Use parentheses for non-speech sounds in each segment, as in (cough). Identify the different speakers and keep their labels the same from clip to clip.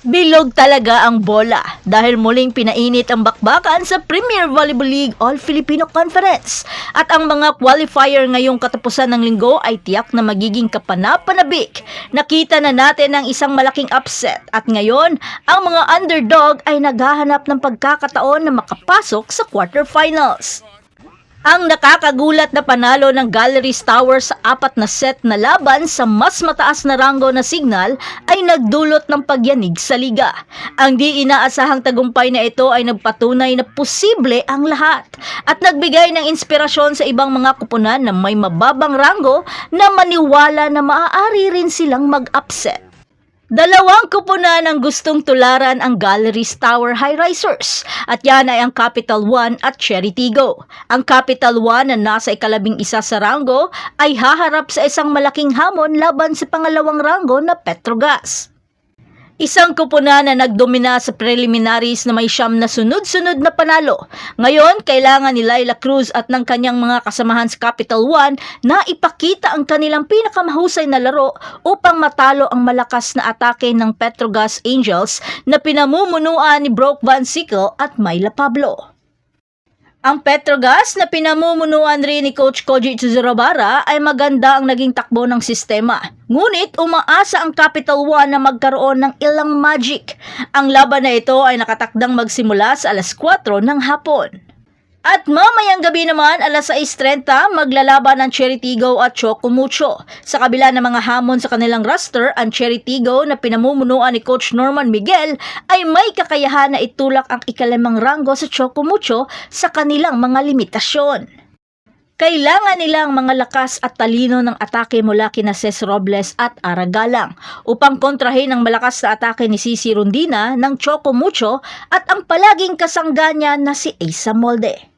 Speaker 1: Bilog talaga ang bola dahil muling pinainit ang bakbakan sa Premier Volleyball League All-Filipino Conference. At ang mga qualifier ngayong katapusan ng linggo ay tiyak na magiging kapanapanabik. Nakita na natin ang isang malaking upset at ngayon ang mga underdog ay naghahanap ng pagkakataon na makapasok sa quarterfinals. Ang nakakagulat na panalo ng Galleries Tower sa apat na set na laban sa mas mataas na ranggo na signal ay nagdulot ng pagyanig sa liga. Ang di inaasahang tagumpay na ito ay nagpatunay na posible ang lahat at nagbigay ng inspirasyon sa ibang mga kupunan na may mababang ranggo na maniwala na maaari rin silang mag-upset. Dalawang kupunan ang gustong tularan ang Galleries Tower High Risers at yan ay ang Capital One at Cherry Tigo. Ang Capital One na nasa ikalabing isa sa ranggo ay haharap sa isang malaking hamon laban sa pangalawang ranggo na Petrogas. Isang kupunan na nagdomina sa preliminaries na may siyam na sunod-sunod na panalo. Ngayon, kailangan ni Laila Cruz at ng kanyang mga kasamahan sa Capital One na ipakita ang kanilang pinakamahusay na laro upang matalo ang malakas na atake ng Petrogas Angels na pinamumunuan ni Brock Van Sickle at Myla Pablo. Ang Petrogas na pinamumunuan rin ni Coach Koji Tsuzurabara ay maganda ang naging takbo ng sistema. Ngunit umaasa ang Capital One na magkaroon ng ilang magic. Ang laban na ito ay nakatakdang magsimula sa alas 4 ng hapon. At mamayang gabi naman, alas 6.30, maglalaban ang Cherry Tigo at Choco Mucho. Sa kabila ng mga hamon sa kanilang roster, ang Cherry Tigo na pinamumunuan ni Coach Norman Miguel ay may kakayahan na itulak ang ikalimang ranggo sa Choco Mucho sa kanilang mga limitasyon. Kailangan nilang mga lakas at talino ng atake mula kina Ces Robles at Aragalang upang kontrahin ang malakas na atake ni Cici Rundina ng Choco Mucho at ang palaging kasangga niya na si Asa Molde.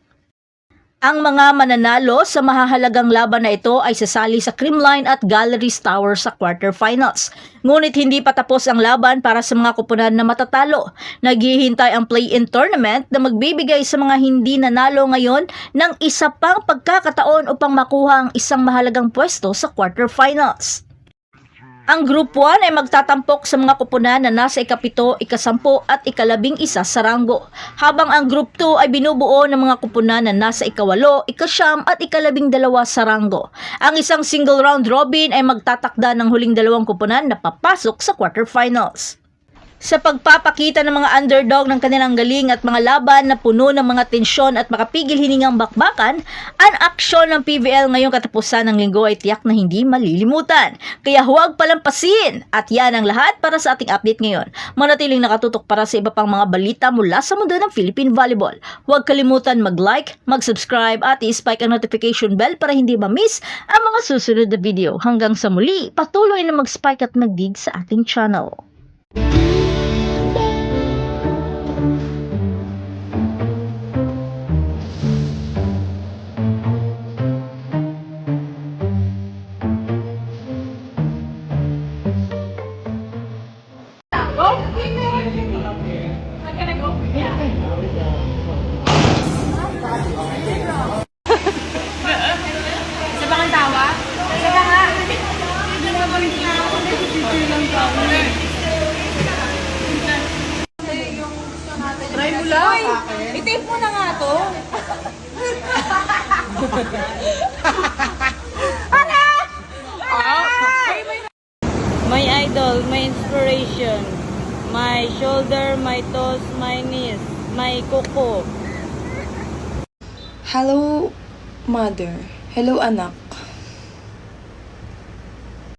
Speaker 1: Ang mga mananalo sa mahahalagang laban na ito ay sasali sa Creamline at Galleries Tower sa quarterfinals. Ngunit hindi pa tapos ang laban para sa mga kupunan na matatalo. Naghihintay ang play-in tournament na magbibigay sa mga hindi nanalo ngayon ng isa pang pagkakataon upang makuha ang isang mahalagang pwesto sa quarterfinals. Ang Group 1 ay magtatampok sa mga kupunan na nasa ikapito, ikasampu at ikalabing isa sa ranggo. Habang ang Group 2 ay binubuo ng mga kupunan na nasa ikawalo, ikasyam at ikalabing dalawa sa ranggo. Ang isang single round robin ay magtatakda ng huling dalawang kupunan na papasok sa quarterfinals. Sa pagpapakita ng mga underdog ng kanilang galing at mga laban na puno ng mga tensyon at makapigil hiningang bakbakan, ang aksyon ng PVL ngayong katapusan ng linggo ay tiyak na hindi malilimutan. Kaya huwag palampasin! At yan ang lahat para sa ating update ngayon. Manatiling nakatutok para sa iba pang mga balita mula sa mundo ng Philippine Volleyball. Huwag kalimutan mag-like, mag-subscribe at i-spike ang notification bell para hindi ma-miss ang mga susunod na video. Hanggang sa muli, patuloy na mag-spike at mag-dig sa ating channel.
Speaker 2: Ako nagtitipil lang tawa? Try mo lang. I-tape mo na nga to. (laughs)
Speaker 3: My idol, my inspiration, my shoulder, my toes, my knees, my kuko.
Speaker 4: Hello, mother. Hello, anak.